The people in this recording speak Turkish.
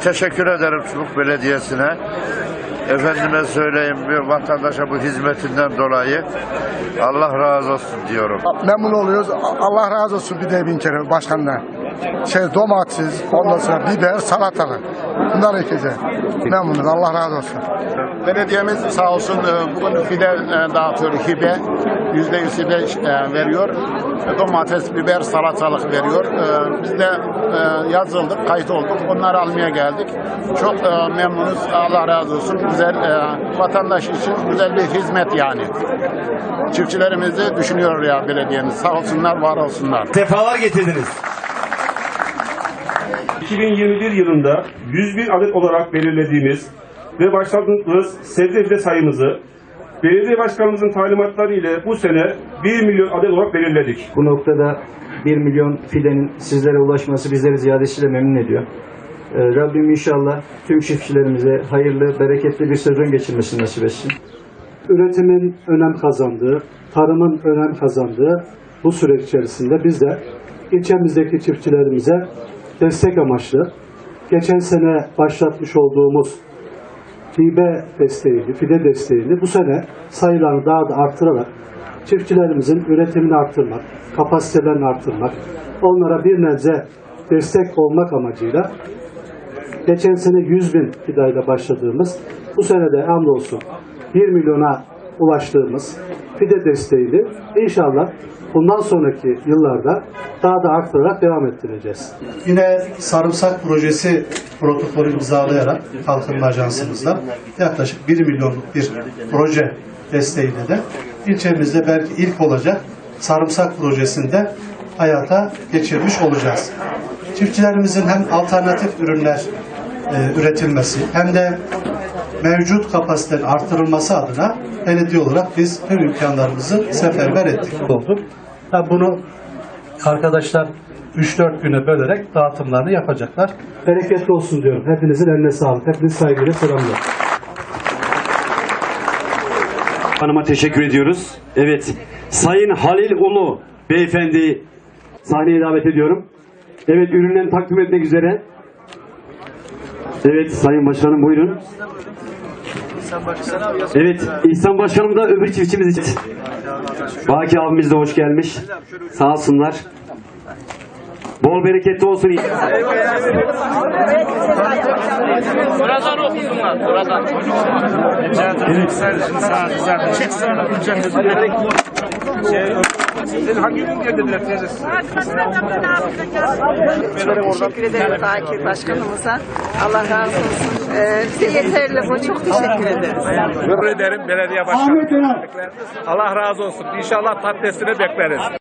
Teşekkür ederim Çubuk Belediyesi'ne. Efendime söyleyeyim bir vatandaşa bu hizmetinden dolayı Allah razı olsun diyorum. Memnun oluyoruz. Allah razı olsun bir de bin kere başkanına. Şey domates, ondan sonra biber, salatalık. Bunlar ekeceğiz. Memnunuz. Allah razı olsun. Belediyemiz sağ olsun e, bugün fide e, dağıtıyor hibe. Yüzde yüz hibe e, veriyor. Domates, biber, salatalık veriyor. Biz de yazıldık, kayıt olduk. Onları almaya geldik. Çok memnunuz. Allah razı olsun. Güzel vatandaş için güzel bir hizmet yani. Çiftçilerimizi düşünüyor ya belediyemiz. Sağ olsunlar, var olsunlar. Sefalar getirdiniz. 2021 yılında 101 adet olarak belirlediğimiz ve başlattığımız sebze sayımızı belediye başkanımızın talimatları ile bu sene 1 milyon adet olarak belirledik. Bu noktada 1 milyon fidenin sizlere ulaşması bizleri ziyadesiyle memnun ediyor. Ee, Rabbim inşallah tüm çiftçilerimize hayırlı, bereketli bir sezon geçirmesini nasip etsin. üretimin önem kazandığı, tarımın önem kazandığı bu süreç içerisinde biz de ilçemizdeki çiftçilerimize destek amaçlı geçen sene başlatmış olduğumuz hibe desteğini, fide desteğini bu sene sayılarını daha da artırarak çiftçilerimizin üretimini arttırmak, kapasitelerini arttırmak, onlara bir nebze destek olmak amacıyla geçen sene 100 bin fidayla başladığımız, bu sene de hamdolsun 1 milyona ulaştığımız fide desteğini inşallah bundan sonraki yıllarda daha da arttırarak devam ettireceğiz. Yine sarımsak projesi protokolü imzalayarak Kalkınma Ajansımızla yaklaşık 1 milyonluk bir proje desteğiyle de ilçemizde belki ilk olacak sarımsak projesinde hayata geçirmiş olacağız. Çiftçilerimizin hem alternatif ürünler e, üretilmesi hem de mevcut kapasitenin artırılması adına belediye olarak biz tüm imkanlarımızı seferber ettik. Olduk. Ha, bunu arkadaşlar 3-4 güne bölerek dağıtımlarını yapacaklar. Bereketli olsun diyorum. Hepinizin eline sağlık. Hepiniz saygıyla selamlıyorum. Hanıma teşekkür ediyoruz. Evet. Sayın Halil Ulu beyefendi sahneye davet ediyorum. Evet ürünlerini takdim etmek üzere. Evet Sayın Başkanım buyurun. Evet İhsan Başkanım da öbür çiftçimiz için. Baki abimiz de hoş gelmiş. Sağ olsunlar. Bol bereketli olsun. Buradan okusunlar, buradan. Teşekkür ederim Bakir Başkanımıza. Allah razı olsun. Ee, yeterli bu. Çok teşekkür ederiz. Teşekkür ederim belediye başkanı. Allah razı olsun. İnşallah tatlesini bekleriz.